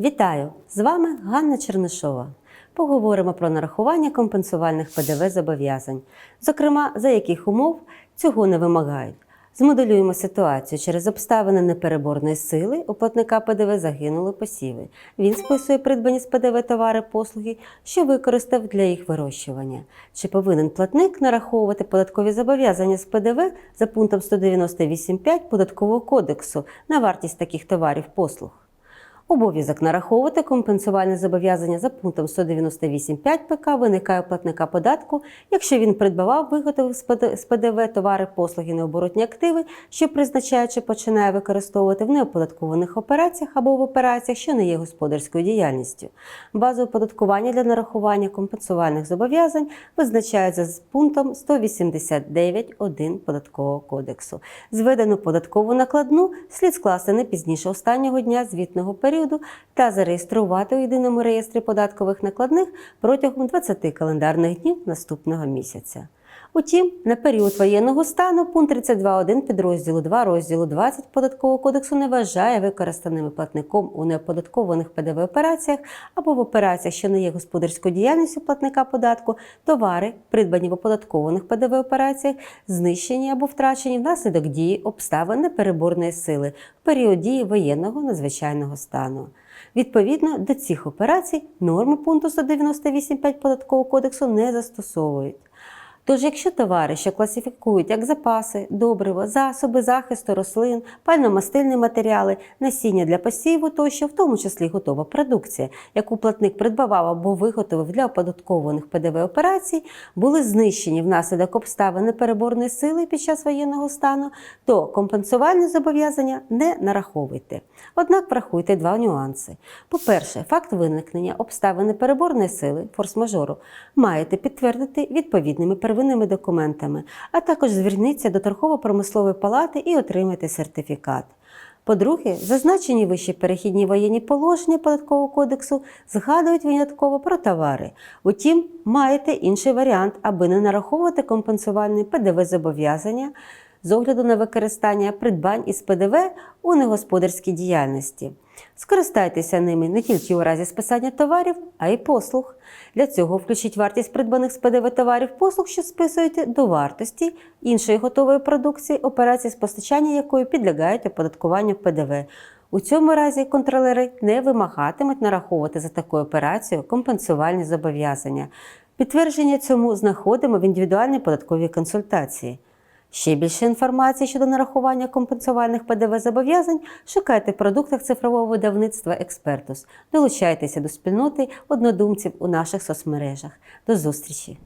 Вітаю! З вами Ганна Чернишова. Поговоримо про нарахування компенсувальних ПДВ зобов'язань, зокрема, за яких умов цього не вимагають. Змоделюємо ситуацію через обставини непереборної сили у платника ПДВ загинули посіви. Він списує придбані з ПДВ товари послуги, що використав для їх вирощування. Чи повинен платник нараховувати податкові зобов'язання з ПДВ за пунктом 198.5 Податкового кодексу на вартість таких товарів послуг? Обов'язок нараховувати компенсувальне зобов'язання за пунктом 198.5 ПК виникає у платника податку, якщо він придбавав, виготовив з ПДВ товари, послуги, необоротні активи, що призначає чи починає використовувати в неоподаткованих операціях або в операціях, що не є господарською діяльністю. Базу оподаткування для нарахування компенсувальних зобов'язань визначається з пунктом 189.1 Податкового кодексу. Зведену податкову накладну слід скласти не пізніше останнього дня звітного періоду та зареєструвати у єдиному реєстрі податкових накладних протягом 20 календарних днів наступного місяця. Утім, на період воєнного стану пункт 32.1 підрозділу 2 розділу 20 Податкового кодексу не вважає використаними платником у неоподаткованих ПДВ операціях або в операціях, що не є господарською діяльністю платника податку, товари, придбані в оподаткованих ПДВ операціях, знищені або втрачені внаслідок дії обставин непереборної сили в період дії воєнного надзвичайного стану. Відповідно до цих операцій норми пункту 198.5 Податкового кодексу не застосовують. Тож, якщо товари, що класифікують як запаси, добриво, засоби захисту рослин, пальномастильні матеріали, насіння для посіву тощо, в тому числі готова продукція, яку платник придбавав або виготовив для оподаткованих ПДВ операцій, були знищені внаслідок обставин непереборної сили під час воєнного стану, то компенсувальні зобов'язання не нараховуйте. Однак врахуйте два нюанси. По-перше, факт виникнення обставин непереборної сили форс-мажору маєте підтвердити відповідними первинними документами, а також зверніться до торгово-промислової палати і отримайте сертифікат. По-друге, зазначені вищі перехідні воєнні положення Податкового кодексу згадують винятково про товари. Утім, маєте інший варіант, аби не нараховувати компенсувальні ПДВ зобов'язання з огляду на використання придбань із ПДВ у негосподарській діяльності. Скористайтеся ними не тільки у разі списання товарів, а й послуг. Для цього включіть вартість придбаних з ПДВ товарів послуг, що списуєте до вартості іншої готової продукції, операції з постачання якої підлягають оподаткуванню ПДВ. У цьому разі контролери не вимагатимуть нараховувати за таку операцію компенсувальні зобов'язання. Підтвердження цьому знаходимо в індивідуальній податковій консультації. Ще більше інформації щодо нарахування компенсувальних ПДВ зобов'язань шукайте в продуктах цифрового видавництва Експертус. Долучайтеся до спільноти однодумців у наших соцмережах. До зустрічі!